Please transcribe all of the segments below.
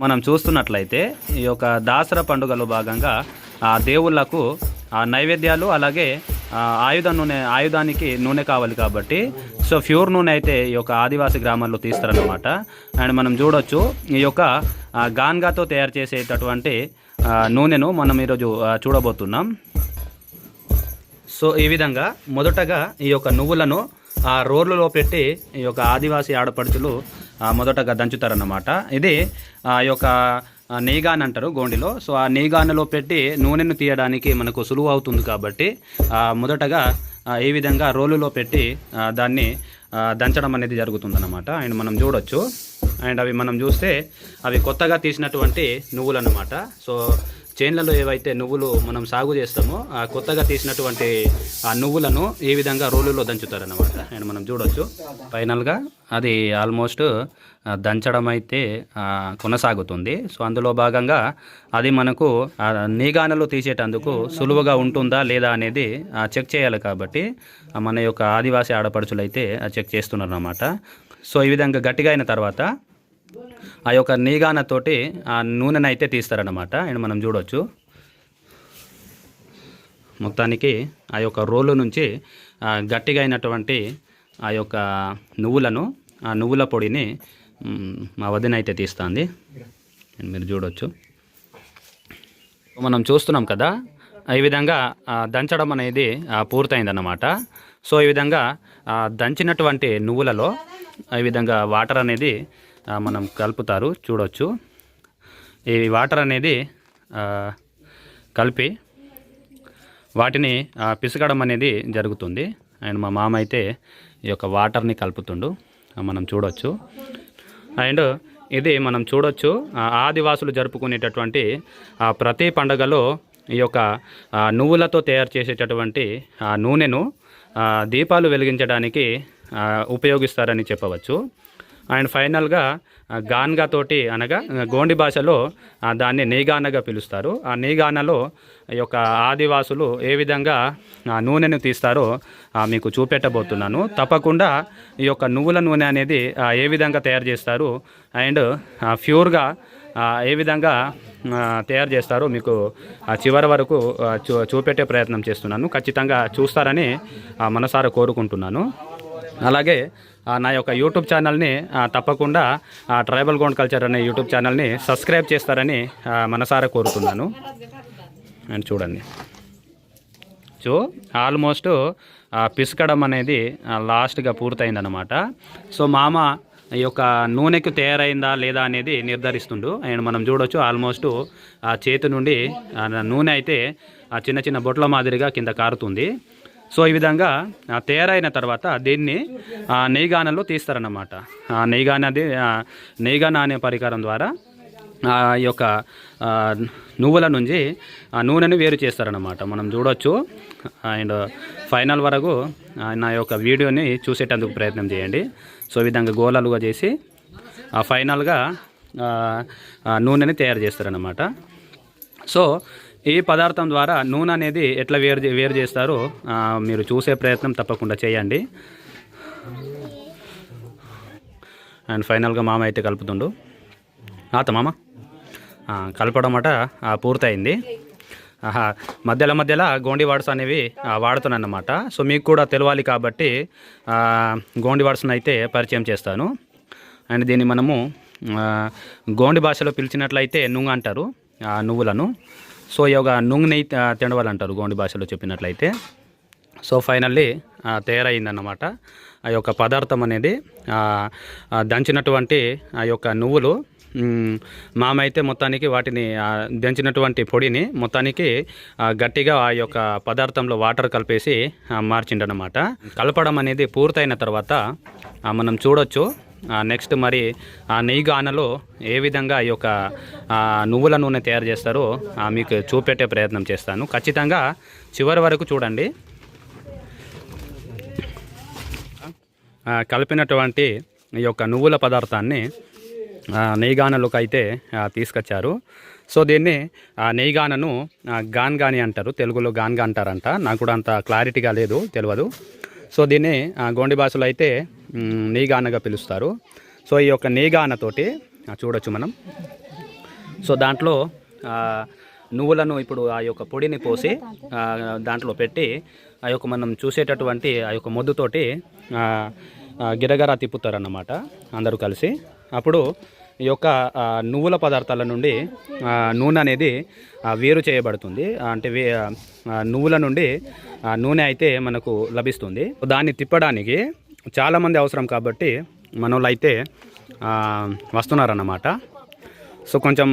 మనం చూస్తున్నట్లయితే ఈ యొక్క దాసరా పండుగలో భాగంగా ఆ దేవుళ్ళకు ఆ నైవేద్యాలు అలాగే ఆయుధ నూనె ఆయుధానికి నూనె కావాలి కాబట్టి సో ప్యూర్ నూనె అయితే ఈ యొక్క ఆదివాసీ గ్రామాల్లో తీస్తారనమాట అండ్ మనం చూడొచ్చు ఈ యొక్క గాన్గాతో తయారు చేసేటటువంటి నూనెను మనం ఈరోజు చూడబోతున్నాం. సో ఈ విధంగా మొదటగా ఈ యొక్క నువ్వులను ఆ రోడ్లలో పెట్టి ఈ యొక్క ఆదివాసీ ఆడపడుచులు మొదటగా దంచుతారన్నమాట. ఇది ఆ యొక్క ఆ, అంటారు గోండిలో. సో ఆ నీగాన్లో పెట్టి నూనెను తీయడానికి మనకు సులువు అవుతుంది కాబట్టి మొదటగా ఈ విధంగా రోలులో పెట్టి దాన్ని దంచడం అనేది జరుగుతుందన్నమాట. అండ్ మనం చూడొచ్చు. అండ్ అవి మనం చూస్తే అవి కొత్తగా తీసినటువంటి నువ్వులు అన్నమాట సో చేన్లలో ఏవైతే నువ్వులు మనం సాగు చేస్తామో ఆ కొత్తగా తీసినటువంటి ఆ నువ్వులను ఈ విధంగా రోలులో దంచుతారనమాట అండ్ మనం చూడొచ్చు. ఫైనల్గా అది ఆల్మోస్ట్ దంచడం అయితే కొనసాగుతుంది. సో అందులో భాగంగా అది మనకు నీగానలు తీసేటందుకు సులువుగా ఉంటుందా లేదా అనేది ఆ, చెక్ చేయాలి కాబట్టి మన యొక్క ఆదివాసీ ఆడపడుచులు అయితే చెక్ చేస్తున్నారు అన్నమాట సో ఈ విధంగా గట్టిగా అయిన తర్వాత ఆ యొక్క నీగానతోటి ఆ నూనెను అయితే తీస్తారన్నమాట. అండ్ మనం చూడవచ్చు మొత్తానికి ఆ యొక్క రోలు నుంచి గట్టిగా అయినటువంటి ఆ యొక్క నువ్వులను ఆ నువ్వుల పొడిని మా వదిన అయితే తీస్తుంది. మీరు చూడవచ్చు మనం చూస్తున్నాం కదా ఈ విధంగా దంచడం అనేది పూర్తయిందన్నమాట. సో ఈ విధంగా దంచినటువంటి నువ్వులలో ఈ విధంగా వాటర్ అనేది మనం కలుపుతారు చూడవచ్చు ఈ వాటర్ అనేది కలిపి వాటిని పిసగడం పిసకడం అనేది జరుగుతుంది. అండ్ మా మామ అయితే ఈ యొక్క వాటర్ని కలుపుతుండు. మనం చూడొచ్చు. అండ్ ఇది మనం చూడొచ్చు ఆదివాసులు జరుపుకునేటటువంటి ఆ, ప్రతి పండగలో ఈ యొక్క నువ్వులతో తయారు చేసేటటువంటి ఆ నూనెను దీపాలు వెలిగించడానికి ఉపయోగిస్తారని చెప్పవచ్చు. అండ్ ఫైనల్గా గాన్గా తోటి అనగా గోండి భాషలో దాన్ని నీగానగా పిలుస్తారు. ఆ నీగానలో ఈ యొక్క ఆదివాసులు ఏ విధంగా ఆ, నూనెను తీస్తారో మీకు చూపెట్టబోతున్నాను. తప్పకుండా ఈ యొక్క నువ్వుల నూనె అనేది ఏ విధంగా తయారు చేస్తారు అండ్ ప్యూర్గా ఏ విధంగా తయారు చేస్తారో మీకు ఆ, చివరి వరకు చూ చూపెట్టే ప్రయత్నం చేస్తున్నాను. ఖచ్చితంగా చూస్తారని ఆ, మనసారా కోరుకుంటున్నాను. అలాగే నా యొక్క యూట్యూబ్ ఛానల్ని తప్పకుండా ట్రైబల్ గోండ్ కల్చర్ అనే యూట్యూబ్ ఛానల్ని సబ్స్క్రైబ్ చేస్తారని మనసారా కోరుతున్నాను. అండ్ చూడండి. సో ఆల్మోస్ట్ ఆ, పిసకడం అనేది లాస్ట్గా పూర్తయిందనమాట సో మామ ఈ యొక్క నూనెకు తయారైందా లేదా అనేది నిర్ధారిస్తుండు. అండ్ మనం చూడొచ్చు ఆల్మోస్ట్ ఆ చేతి నుండి ఆ నూనె అయితే ఆ చిన్న చిన్న బొట్ల మాదిరిగా కింద కారుతుంది. సో ఈ విధంగా తయారైన తర్వాత దీన్ని ఆ, తీస్తారన్నమాట. ఆ నెయ్యిగానది నెయ్యిగాన అనే పరికరం ద్వారా ఆ ఈ యొక్క నువ్వుల నుంచి ఆ నూనెను వేరు చేస్తారన్నమాట. మనం చూడొచ్చు. అండ్ ఫైనల్ వరకు నా యొక్క వీడియోని చూసేటందుకు ప్రయత్నం చేయండి. సో విధంగా గోళాలుగా చేసి ఆ ఫైనల్గా నూనెని తయారు చేస్తారన్నమాట. సో ఈ పదార్థం ద్వారా నూనె అనేది ఎట్లా వేరు వేరు చేస్తారో మీరు చూసే ప్రయత్నం తప్పకుండా చేయండి. అండ్ ఫైనల్గా మామ అయితే కలుపుతుండు. ఆత మామ. కలపడం అట పూర్తయింది. ఆహా మధ్యలో మధ్యలో గోండి వాడ్స్ అనేవి వాడుతున్నాను అన్నమాట సో మీకు కూడా తెలవాలి కాబట్టి గోండి వాడ్స్ని అయితే పరిచయం చేస్తాను. అండ్ దీన్ని మనము గోండి భాషలో పిలిచినట్లయితే నుంగ అంటారు. నువ్వులను. సో ఈ యొక్క నుంగ్ నెయ్యి ఆ, తినవాలంటారు గోండి భాషలో చెప్పినట్లయితే. సో ఫైనల్లీ తయారైందన్నమాట. ఆ యొక్క పదార్థం అనేది దంచినటువంటి ఆ యొక్క నువ్వులు మామైతే మొత్తానికి వాటిని దంచినటువంటి పొడిని మొత్తానికి గట్టిగా ఆ యొక్క పదార్థంలో వాటర్ కలిపేసి మార్చిండనమాట కలపడం అనేది పూర్తయిన తర్వాత మనం చూడొచ్చు. నెక్స్ట్ మరి ఆ నెయ్యి గానలో ఏ విధంగా ఈ యొక్క నువ్వుల నూనె తయారు చేస్తారో ఆ, మీకు చూపెట్టే ప్రయత్నం చేస్తాను. ఖచ్చితంగా చివరి వరకు చూడండి. కలిపినటువంటి ఈ యొక్క నువ్వుల పదార్థాన్ని నెయ్యిగానలోకి అయితే తీసుకొచ్చారు. సో దీన్ని ఆ నెయ్యిగానను గాన్గాని అంటారు. తెలుగులో గాన్గా అంటారంట. నాకు కూడా అంత క్లారిటీగా లేదు తెలియదు సో దీన్ని గోండి భాషలో అయితే నీగానగా పిలుస్తారు. సో ఈ యొక్క నీగానతోటి చూడొచ్చు మనం. సో దాంట్లో నువ్వులను ఇప్పుడు ఆ యొక్క పొడిని పోసి దాంట్లో పెట్టి ఆ యొక్క మనం చూసేటటువంటి ఆ యొక్క మొద్దుతోటి గిరగర గిరగరా తిప్పుతారన్నమాట అందరూ కలిసి. అప్పుడు ఈ యొక్క నువ్వుల పదార్థాల నుండి నూనె అనేది వేరు చేయబడుతుంది. అంటే వే- నువ్వుల నుండి నూనె అయితే మనకు లభిస్తుంది. దాన్ని తిప్పడానికి చాలామంది అవసరం కాబట్టి మన అయితే వస్తున్నారన్నమాట. సో కొంచెం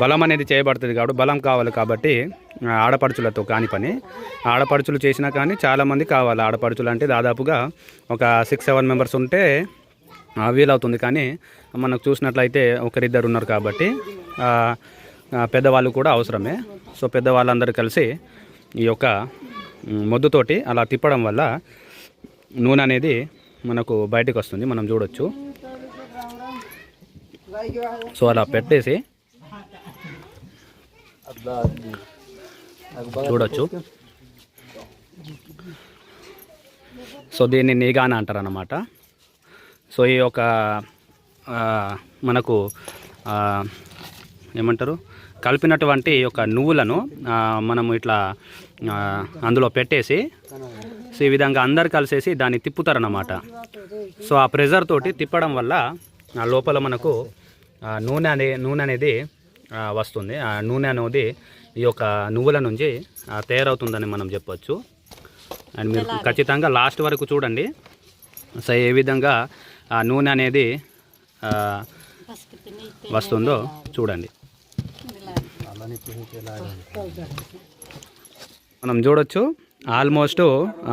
బలం అనేది చేయబడుతుంది కాబట్టి బలం కావాలి కాబట్టి ఆడపడుచులతో కాని పని. ఆడపడుచులు చేసినా కానీ చాలామంది కావాలి. ఆడపడుచులు అంటే దాదాపుగా ఒక సిక్స్ సెవెన్ మెంబర్స్ ఉంటే వీలవుతుంది. కానీ మనకు చూసినట్లయితే ఒకరిద్దరు ఉన్నారు కాబట్టి పెద్దవాళ్ళు కూడా అవసరమే. సో పెద్దవాళ్ళందరూ కలిసి ఈ యొక్క మొద్దుతోటి అలా తిప్పడం వల్ల నూనె అనేది మనకు బయటకు వస్తుంది మనం చూడొచ్చు. సో అలా పెట్టేసి చూడొచ్చు. సో దీన్ని నీగాన అంటారు అన్నమాట సో ఈ యొక్క మనకు ఏమంటారు? కలిపినటువంటి ఈ యొక్క నువ్వులను మనము ఇట్లా అందులో పెట్టేసి సో ఈ విధంగా అందరు కలిసేసి దాన్ని తిప్పుతారన్నమాట. సో ఆ ప్రెజర్ తోటి తిప్పడం వల్ల ఆ లోపల మనకు నూనె అనే నూనె అనేది వస్తుంది. ఆ నూనె అనేది ఈ యొక్క నువ్వుల నుంచి తయారవుతుందని మనం చెప్పొచ్చు. అండ్ మీరు ఖచ్చితంగా లాస్ట్ వరకు చూడండి. సో ఏ విధంగా ఆ నూనె అనేది వస్తుందో చూడండి. మనం చూడొచ్చు. ఆల్మోస్ట్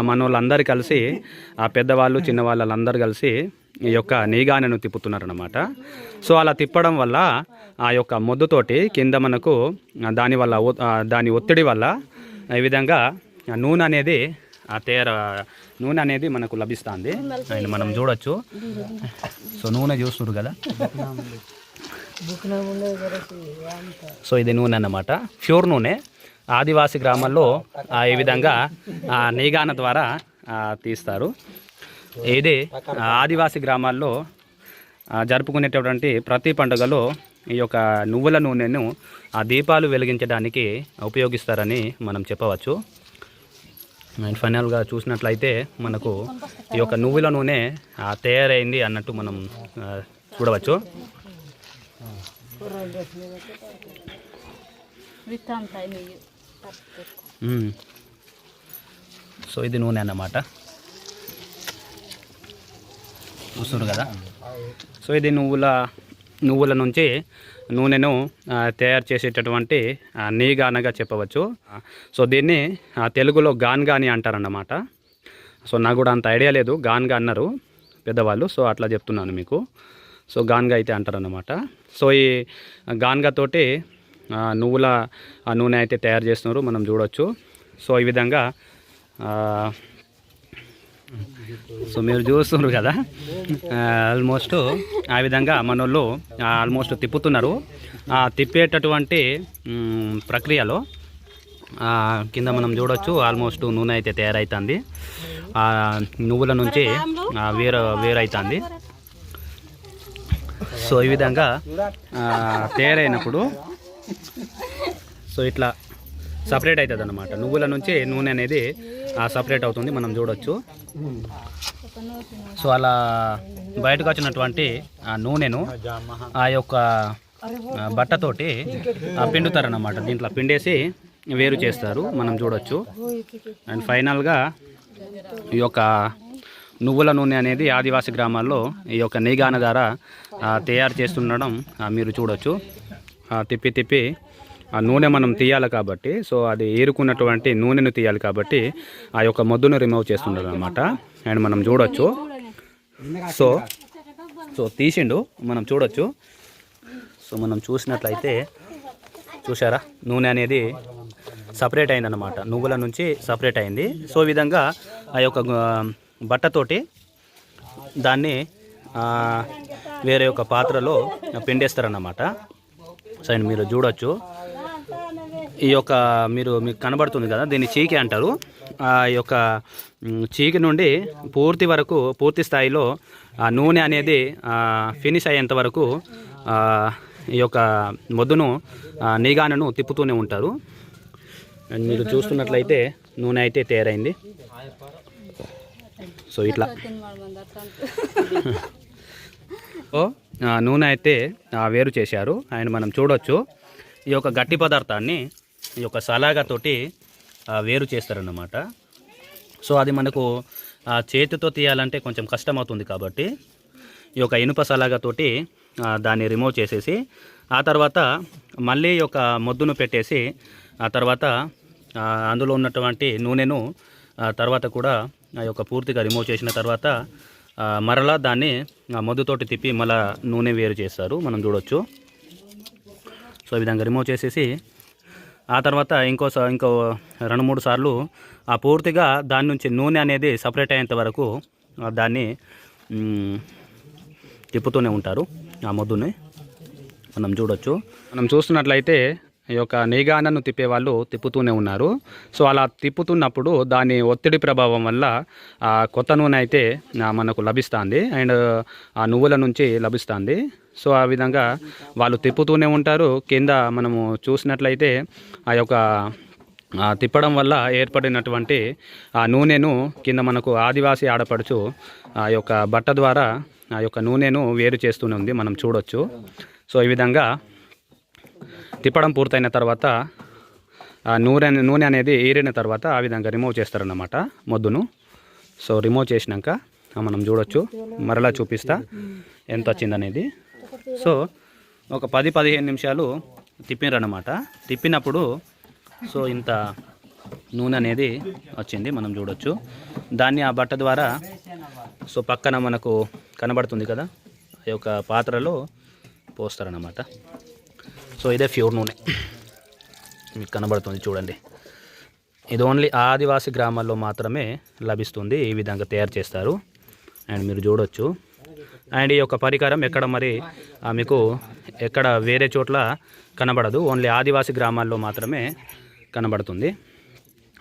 మన వాళ్ళందరూ కలిసి ఆ పెద్దవాళ్ళు చిన్నవాళ్ళు వాళ్ళందరూ కలిసి ఈ యొక్క నీగానెను తిప్పుతున్నారనమాట సో అలా తిప్పడం వల్ల ఆ యొక్క మొద్దుతోటి కింద మనకు దాని వల్ల దాని ఒత్తిడి వల్ల ఈ విధంగా నూనె అనేది ఆ తేర నూనె అనేది మనకు లభిస్తుంది. అండ్ మనం చూడొచ్చు. సో నూనె చూస్తున్నారు కదా? సో ఇది నూనె అన్నమాట. ప్యూర్ నూనె. ఆదివాసి గ్రామాల్లో ఈ విధంగా నీగాన ద్వారా తీస్తారు. ఇది ఆదివాసీ ఆదివాసి గ్రామాల్లో జరుపుకునేటటువంటి ప్రతి పండుగలో ఈ యొక్క నువ్వుల నూనెను ఆ దీపాలు వెలిగించడానికి ఉపయోగిస్తారని మనం చెప్పవచ్చు. అండ్ ఫైనల్గా చూసినట్లయితే మనకు ఈ యొక్క నువ్వుల నూనె తయారైంది అన్నట్టు మనం చూడవచ్చు. మ్మ్. సో ఇది నూనె అన్నమాట. చూస్తున్నారు కదా? సో ఇది నువ్వుల నువ్వుల నుంచి నూనెను తయారు చేసేటటువంటి నీగానగా చెప్పవచ్చు. సో దీన్ని ఆ, తెలుగులో గాన్గా అని అంటారన్నమాట. సో నాకు కూడా అంత ఐడియా లేదు గాన్గా అన్నారు పెద్దవాళ్ళు సో అట్లా చెప్తున్నాను మీకు. సో గాన్గా అయితే అంటారన్నమాట. సో ఈ గాన్గా తోటి నువ్వుల నూనె అయితే తయారు చేస్తున్నారు. మనం చూడొచ్చు. సో ఈ విధంగా సో మీరు చూస్తున్నారు కదా? ఆల్మోస్ట్ ఆ విధంగా మనోళ్ళు ఆల్మోస్ట్ తిప్పుతున్నారు. ఆ తిప్పేటటువంటి ప్రక్రియలో కింద మనం చూడొచ్చు ఆల్మోస్ట్ నూనె అయితే తయారవుతుంది ఆ నువ్వుల నుంచి ఆ, వేరు వేరైతుంది. సో ఈ విధంగా తయారైనప్పుడు సో ఇట్లా సపరేట్ అవుతుంది అనమాట నువ్వుల నుంచి నూనె అనేది సపరేట్ అవుతుంది. మనం చూడొచ్చు. సో అలా బయటకు వచ్చినటువంటి ఆ నూనెను ఆ యొక్క బట్టతోటి పిండుతారనమాట పిండుతారన్నమాట. దీంట్లో పిండేసి వేరు చేస్తారు. మనం చూడొచ్చు. అండ్ ఫైనల్గా ఈ యొక్క నువ్వుల నూనె అనేది ఆదివాసి గ్రామాల్లో ఈ యొక్క నీగాన ద్వారా తయారు చేస్తుండడం మీరు చూడొచ్చు. తిప్పి తిప్పి ఆ నూనె మనం తీయాలి కాబట్టి సో అది ఏరుకున్నటువంటి నూనెను తీయాలి కాబట్టి ఆ యొక్క మొద్దును రిమూవ్ చేస్తుండదు అనమాట అండ్ మనం చూడొచ్చు. సో సో తీసిండు మనం చూడొచ్చు. సో మనం చూసినట్లయితే చూసారా నూనె అనేది సపరేట్ అయిందనమాట నువ్వుల నుంచి సపరేట్ అయింది. సో విధంగా ఆ యొక్క బట్టతోటి దాన్ని వేరే ఒక పాత్రలో పిండేస్తారన్నమాట. సో అండ్ మీరు చూడొచ్చు. ఈ యొక్క మీరు మీకు కనబడుతుంది కదా దీన్ని చీకి అంటారు. ఆ యొక్క చీకి నుండి పూర్తి వరకు పూర్తి స్థాయిలో ఆ నూనె అనేది ఫినిష్ అయ్యేంత వరకు ఈ యొక్క మొద్దును నీగానను తిప్పుతూనే ఉంటారు. అండ్ మీరు చూస్తున్నట్లయితే నూనె అయితే తయారైంది. సో ఇట్లా. ఓ? నూనె అయితే వేరు చేశారు. అండ్ మనం చూడొచ్చు. ఈ యొక్క గట్టి పదార్థాన్ని ఈ యొక్క సలాగాతోటి వేరు చేస్తారన్నమాట. సో అది మనకు చేతితో తీయాలంటే కొంచెం కష్టం అవుతుంది కాబట్టి ఈ యొక్క ఇనుప సలాగాతోటి దాన్ని రిమూవ్ చేసేసి ఆ తర్వాత మళ్ళీ ఈ యొక్క మొద్దును పెట్టేసి ఆ తర్వాత అందులో ఉన్నటువంటి నూనెను తర్వాత కూడా ఆ యొక్క పూర్తిగా రిమూవ్ చేసిన తర్వాత మరలా దాన్ని ఆ మొద్దుతోటి తిప్పి మళ్ళా నూనె వేరు చేస్తారు. మనం చూడొచ్చు. సో ఈ విధంగా రిమూవ్ చేసేసి ఆ తర్వాత ఇంకో ఇంకో రెండు మూడు సార్లు ఆ పూర్తిగా దాని నుంచి నూనె అనేది సపరేట్ అయ్యేంత వరకు దాన్ని తిప్పుతూనే ఉంటారు ఆ మొద్దుని. మనం చూడొచ్చు. మనం చూస్తున్నట్లయితే ఈ యొక్క నీగానను తిప్పేవాళ్ళు తిప్పుతూనే ఉన్నారు. సో అలా తిప్పుతున్నప్పుడు దాని ఒత్తిడి ప్రభావం వల్ల ఆ కొత్త నూనె అయితే మనకు లభిస్తుంది. అండ్ ఆ నువ్వుల నుంచి లభిస్తుంది. సో ఆ విధంగా వాళ్ళు తిప్పుతూనే ఉంటారు. కింద మనము చూసినట్లయితే ఆ యొక్క తిప్పడం వల్ల ఏర్పడినటువంటి ఆ నూనెను కింద మనకు ఆదివాసీ ఆడపడుచు ఆ యొక్క బట్ట ద్వారా ఆ యొక్క నూనెను వేరు చేస్తూనే ఉంది. మనం చూడొచ్చు. సో ఈ విధంగా తిప్పడం పూర్తయిన తర్వాత ఆ నూనె నూనె అనేది ఏరిన తర్వాత ఆ విధంగా రిమూవ్ చేస్తారన్నమాట మొద్దును. సో రిమూవ్ చేసినాక మనం చూడొచ్చు. మరలా చూపిస్తా ఎంత వచ్చిందనేది. సో ఒక పది పదిహేను నిమిషాలు తిప్పిరన్నమాట. తిప్పినప్పుడు సో ఇంత నూనె అనేది వచ్చింది. మనం చూడొచ్చు. దాన్ని ఆ బట్ట ద్వారా సో పక్కన మనకు కనబడుతుంది కదా ఈ యొక్క పాత్రలో పోస్తారన్నమాట. సో ఇదే ప్యూర్ నూనె. మీకు కనబడుతుంది చూడండి. ఇది ఓన్లీ ఆదివాసీ గ్రామాల్లో మాత్రమే లభిస్తుంది. ఈ విధంగా తయారు చేస్తారు. అండ్ మీరు చూడొచ్చు. అండ్ ఈ యొక్క పరికరం ఎక్కడ మరి ఆ, మీకు ఎక్కడ వేరే చోట్ల కనబడదు. ఓన్లీ ఆదివాసీ గ్రామాల్లో మాత్రమే కనబడుతుంది.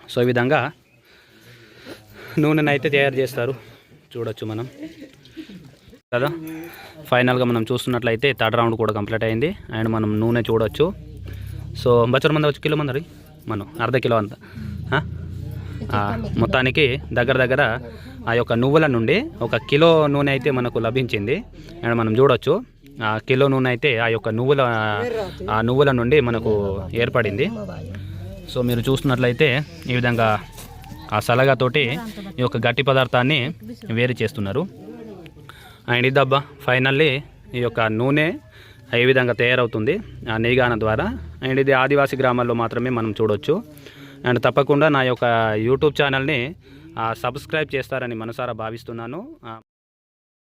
సో ఈ విధంగా నూనెనైతే తయారు చేస్తారు. చూడొచ్చు మనం. కదా? ఫైనల్గా మనం చూస్తున్నట్లయితే థర్డ్ రౌండ్ కూడా కంప్లీట్ అయింది. అండ్ మనం నూనె చూడొచ్చు. సో బచ్చర మంది వచ్చి కిలో మంది మనం అర్ధ కిలో అంత. మొత్తానికి దగ్గర దగ్గర ఆ యొక్క నువ్వుల నుండి ఒక కిలో నూనె అయితే మనకు లభించింది. అండ్ మనం చూడొచ్చు. ఆ కిలో నూనె అయితే ఆ యొక్క నువ్వుల ఆ నువ్వుల నుండి మనకు ఏర్పడింది. సో మీరు చూస్తున్నట్లయితే ఈ విధంగా ఆ సలగాతోటి ఈ యొక్క గట్టి పదార్థాన్ని వేరు చేస్తున్నారు. అండ్ ఇదబ్బా ఫైనల్లీ ఈ యొక్క నూనె ఈ విధంగా తయారవుతుంది ఆ నీగాన ద్వారా. అండ్ ఇది ఆదివాసీ గ్రామాల్లో మాత్రమే మనం చూడొచ్చు. అండ్ తప్పకుండా నా యొక్క యూట్యూబ్ ఛానల్ని సబ్స్క్రైబ్ చేస్తారని మనసారా భావిస్తున్నాను.